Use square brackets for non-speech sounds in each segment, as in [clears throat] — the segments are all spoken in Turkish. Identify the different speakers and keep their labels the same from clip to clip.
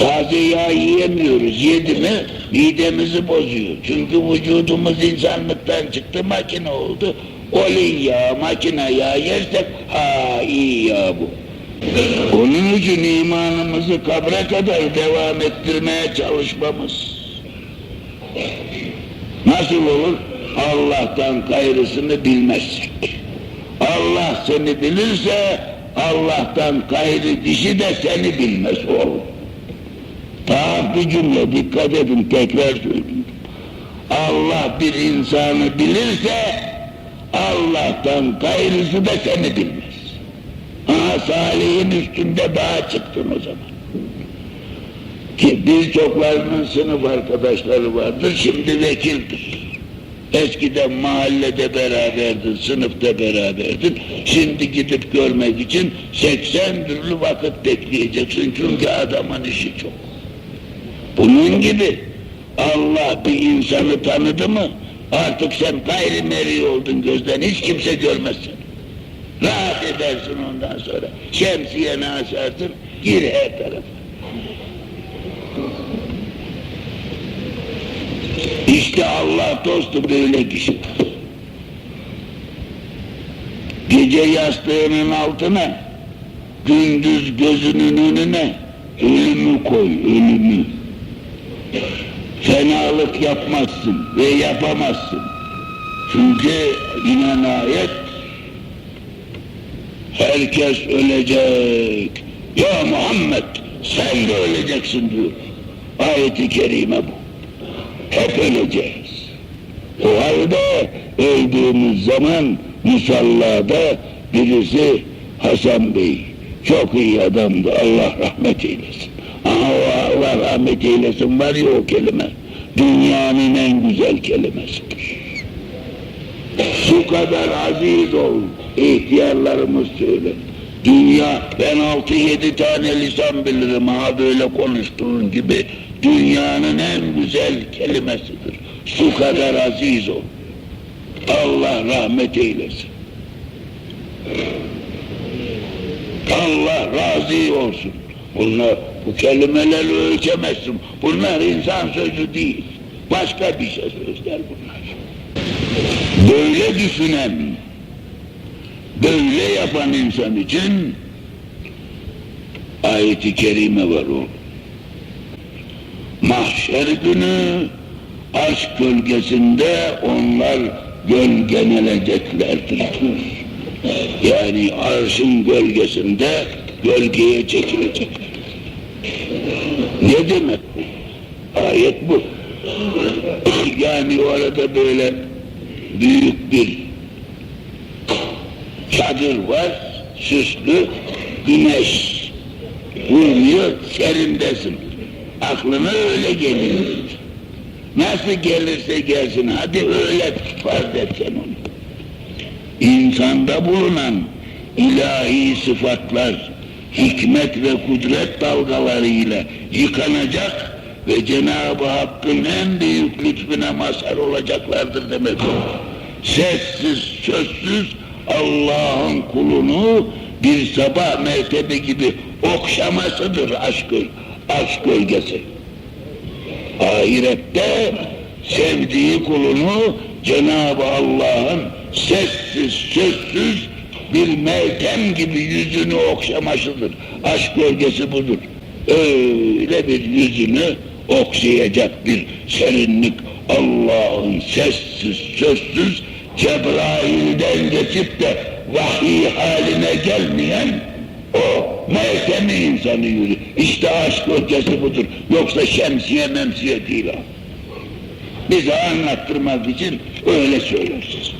Speaker 1: Taze yağ yiyemiyoruz. Yedi mi midemizi bozuyor. Çünkü vücudumuz insanlıktan çıktı makine oldu. Olin yağı, makine yağı yersek ha iyi yağ bu. Onun için imanımızı kabre kadar devam ettirmeye çalışmamız. Nasıl olur? Allah'tan gayrısını bilmezsek. Allah seni bilirse Allah'tan gayrı dişi de seni bilmez oğlum. Daha bir cümle dikkat edin tekrar söyleyeyim. Allah bir insanı bilirse Allah'tan gayrısı da seni bilmez. Ha Salih'in üstünde daha çıktın o zaman. Ki birçoklarının sınıf arkadaşları vardır, şimdi vekildir. Eskiden mahallede beraberdin, sınıfta beraberdin. Şimdi gidip görmek için 80 türlü vakit bekleyeceksin çünkü adamın işi çok. Bunun gibi Allah bir insanı tanıdı mı artık sen gayrimeri oldun gözden hiç kimse görmez seni. Rahat edersin ondan sonra. Şemsiyeni açarsın, gir her tarafa. İşte Allah dostu böyle kişi. Gece yastığının altına, gündüz gözünün önüne ölümü koy, ölümü. Fenalık yapmazsın ve yapamazsın. Çünkü inen ayet herkes ölecek. Ya Muhammed sen de öleceksin diyor. Ayeti kerime bu. Hep öleceğiz. O halde öldüğümüz zaman musallada birisi Hasan Bey çok iyi adamdı Allah rahmet eylesin. Ama o Allah rahmet eylesin var ya o kelime dünyanın en güzel kelimesidir. Su kadar aziz ol ihtiyarlarımız söyler. Dünya ben altı yedi tane lisan bilirim ha böyle konuştuğun gibi dünyanın en güzel kelimesidir. Su kadar aziz ol. Allah rahmet eylesin. Allah razı olsun. Bunlar, bu kelimeleri ölçemezsin. Bunlar insan sözü değil. Başka bir şey sözler bunlar. Böyle düşünen, böyle yapan insan için ayeti kerime var o. Mahşer günü aşk gölgesinde onlar gölgeneleceklerdir. Yani arşın gölgesinde gölgeye çekilecekler. Ne demek bu? Ayet bu. [clears throat] yani orada böyle büyük bir çadır var, süslü, güneş vurmuyor, serindesin. Aklına öyle geliyor. Nasıl gelirse gelsin, hadi öyle farz et sen onu. İnsanda bulunan ilahi sıfatlar, hikmet ve kudret dalgalarıyla yıkanacak ve Cenab-ı Hakk'ın en büyük lütfüne mazhar olacaklardır demek o. Sessiz, sözsüz Allah'ın kulunu bir sabah mertebe gibi okşamasıdır aşk, aşk gölgesi. Ahirette sevdiği kulunu Cenab-ı Allah'ın sessiz, sözsüz bir meltem gibi yüzünü okşamasıdır. Aşk gölgesi budur. Öyle bir yüzünü okşayacak bir serinlik Allah'ın sessiz, sözsüz Cebrail'den geçip de vahiy haline gelmeyen o meltemi insanı yürü. İşte aşk gölgesi budur. Yoksa şemsiye memsiye değil o. Bize anlattırmak için öyle söylersiniz.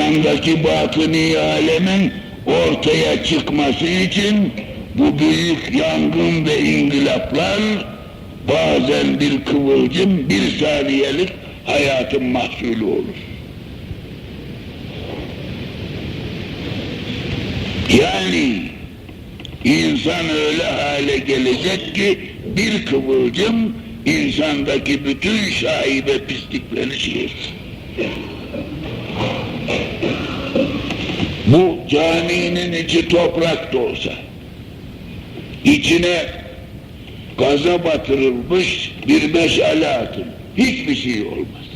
Speaker 1: İnsandaki batıni alemin ortaya çıkması için bu büyük yangın ve ingılaplar bazen bir kıvılcım, bir saniyelik hayatın mahsulü olur. Yani insan öyle hale gelecek ki bir kıvılcım insandaki bütün şaibe pislikleri silsin. Bu caminin içi toprak da olsa, içine gaza batırılmış bir meşale atın. Hiçbir şey olmaz.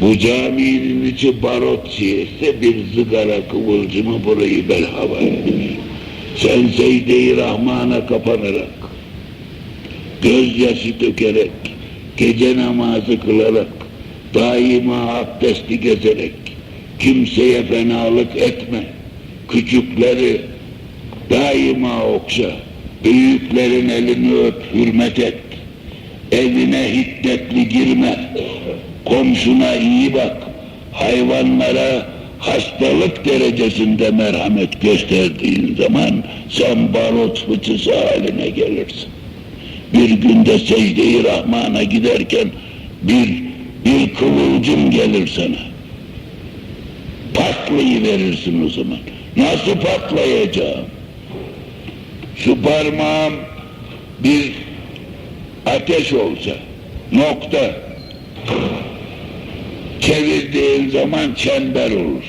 Speaker 1: Bu caminin içi barot çiğse bir zıgara kıvılcımı burayı belhava eder. Sen secde-i Rahman'a kapanarak, gözyaşı dökerek, gece namazı kılarak, daima abdesti gezerek, kimseye fenalık etme, küçükleri daima okşa, büyüklerin elini öp, hürmet et, evine hiddetli girme, komşuna iyi bak, hayvanlara hastalık derecesinde merhamet gösterdiğin zaman sen barut fıçısı haline gelirsin. Bir günde secde-i Rahman'a giderken bir, bir kıvılcım gelir sana. Patlayıverirsin o zaman. Nasıl patlayacağım? Şu parmağım bir ateş olsa, nokta, çevirdiğin zaman çember olur.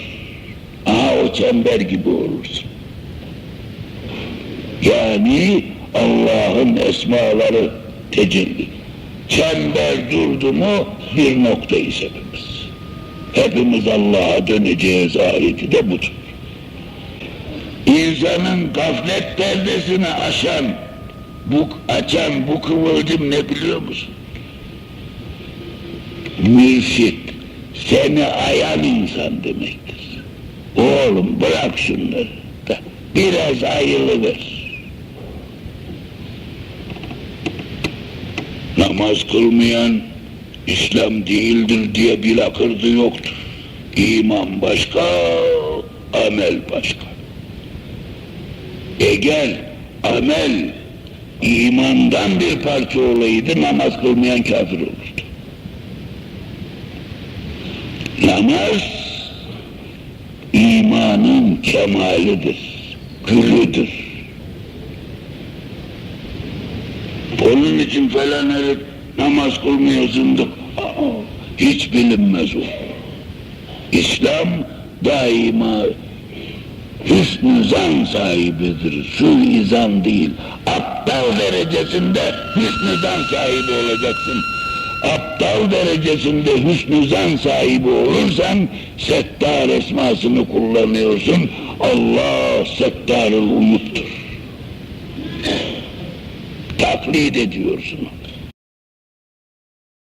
Speaker 1: Aha o çember gibi olursun. Yani Allah'ın esmaları tecelli. Çember durdu mu bir noktayız hepimiz. Hepimiz Allah'a döneceğiz ayeti de budur. İnsanın gaflet perdesini aşan, bu, açan bu kıvılcım ne biliyor musun? Mürşit, seni ayan insan demektir. Oğlum bırak şunları da biraz ayılıver. Namaz kılmayan İslam değildir diye bir akırdı yoktur. İman başka, amel başka. Eğer amel imandan bir parça olaydı namaz kılmayan kafir olurdu. Namaz imanın kemalidir, gülüdür. Onun için falan herif namaz kılmıyorsun da aa, hiç bilinmez o. İslam daima hüsnü zan sahibidir, suizan değil. Aptal derecesinde hüsnü zan sahibi olacaksın. Aptal derecesinde hüsnü zan sahibi olursan settar esmasını kullanıyorsun. Allah settarül umuttur. Taklit ediyorsun.